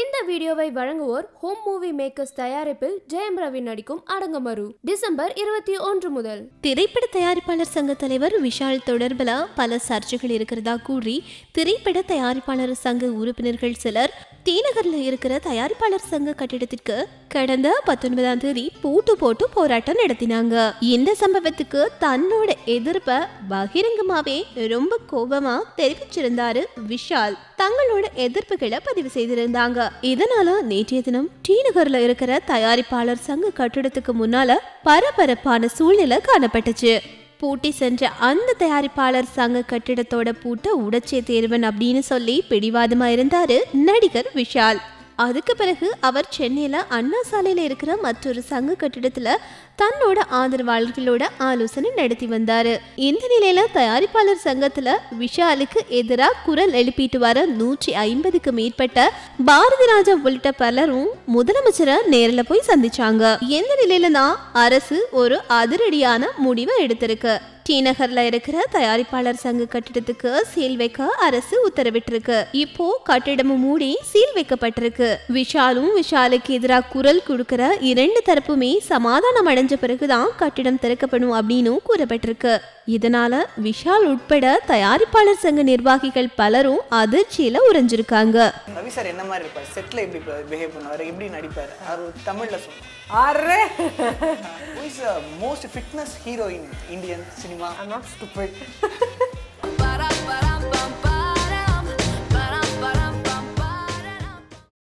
இந்த வீடியோவை வழங்குவோர் ஹோம் மூவி மேக்கர்ஸ் தயாரிப்பில் ஜெயம் ரவி நடிக்கும் அடங்கமரு. டிசம்பர் இருபத்தி ஒன்று முதல். திரைப்பட தயாரிப்பாளர் சங்க தலைவர் விஷால் தொடர்பில் பல சர்ச்சைகள் இருக்கிறதா கூறி திரைப்பட தயாரிப்பாளர் சங்க உறுப்பினர்கள் சிலர் டிநகரில் இருக்கிற தயாரிப்பாளர் சங்க கட்டிடத்திற்கு கடந்த பத்தொன்பதாம் தேதி பூட்டு போட்டு போராட்டம் நடத்தினாங்க. இந்த சம்பவத்துக்கு தன்னோட எதிர்ப்பை பகிரங்கமாவே ரொம்ப கோபமா தெரிவிச்சிருந்தாரு விஷால். தங்களோட எதிர்ப்புகளை பதிவு செய்திருந்தாங்க. இதனால நேற்றைய தினம் டி நகர்ல இருக்கிற தயாரிப்பாளர் சங்க கட்டிடத்துக்கு முன்னால பரபரப்பான சூழ்நிலை காணப்பட்டுச்சு. பூட்டி சென்ற அந்த தயாரிப்பாளர் சங்க கட்டிடத்தோட பூட்டை உடைச்சே தேர்வன் அப்படின்னு சொல்லி பிடிவாதமா இருந்தாரு நடிகர் விஷால். அதுக்கு பிறகு அவர் சென்னையில் அண்ணா சாலையில் இருக்கிற மற்றொரு சங்க கட்டிடத்தில் தன்னோட ஆதரவாளர்களோட ஆலோசனை நடத்தி வந்தார். இந்த நிலையில தயாரிப்பாளர் சங்கத்தில் விஷாலுக்கு எதிராக குரல் எழுப்பிட்டு வர நூற்றி ஐம்பதுக்கு மேற்பட்ட பாரதி ராஜா உள்ளிட்ட பலரும் முதலமைச்சரை நேரில் போய் சந்திச்சாங்க. எந்த நிலையில தான் அரசு ஒரு அதிரடியான முடிவை எடுத்திருக்கு. டி நகர்ல இருக்கிற தயாரிப்பாளர் சங்க கட்டிடத்துக்கு சீல் வைக்க அரசு உத்தரவிட்டிருக்கு. இப்போ கட்டிடமும் மூடி சீல் வைக்கப்பட்டிருக்கு. விஷாலும் விஷாலுக்கு எதிராக குரல் கொடுக்கிற இரண்டு தரப்புமே சமாதானம் அடைஞ்ச பிறகுதான் கட்டிடம் திறக்கப்படும் அப்படின்னு கூறப்பட்டிருக்கு. இதனால விஷால் உட்பட தயாரிப்பாளர் சங்க நிர்வாகிகள் பலரும் அதிர்ச்சியில உறைஞ்சிருக்காங்க. சார் என்ன மாதிரி இருப்பார்? செட்டில் எப்படி பிஹேவ் பண்ணுவார்? எப்படி நடிப்பார்? அவர் தமிழில் சொல்லுவார் array is most fitness hero in Indian cinema I'm not stupid.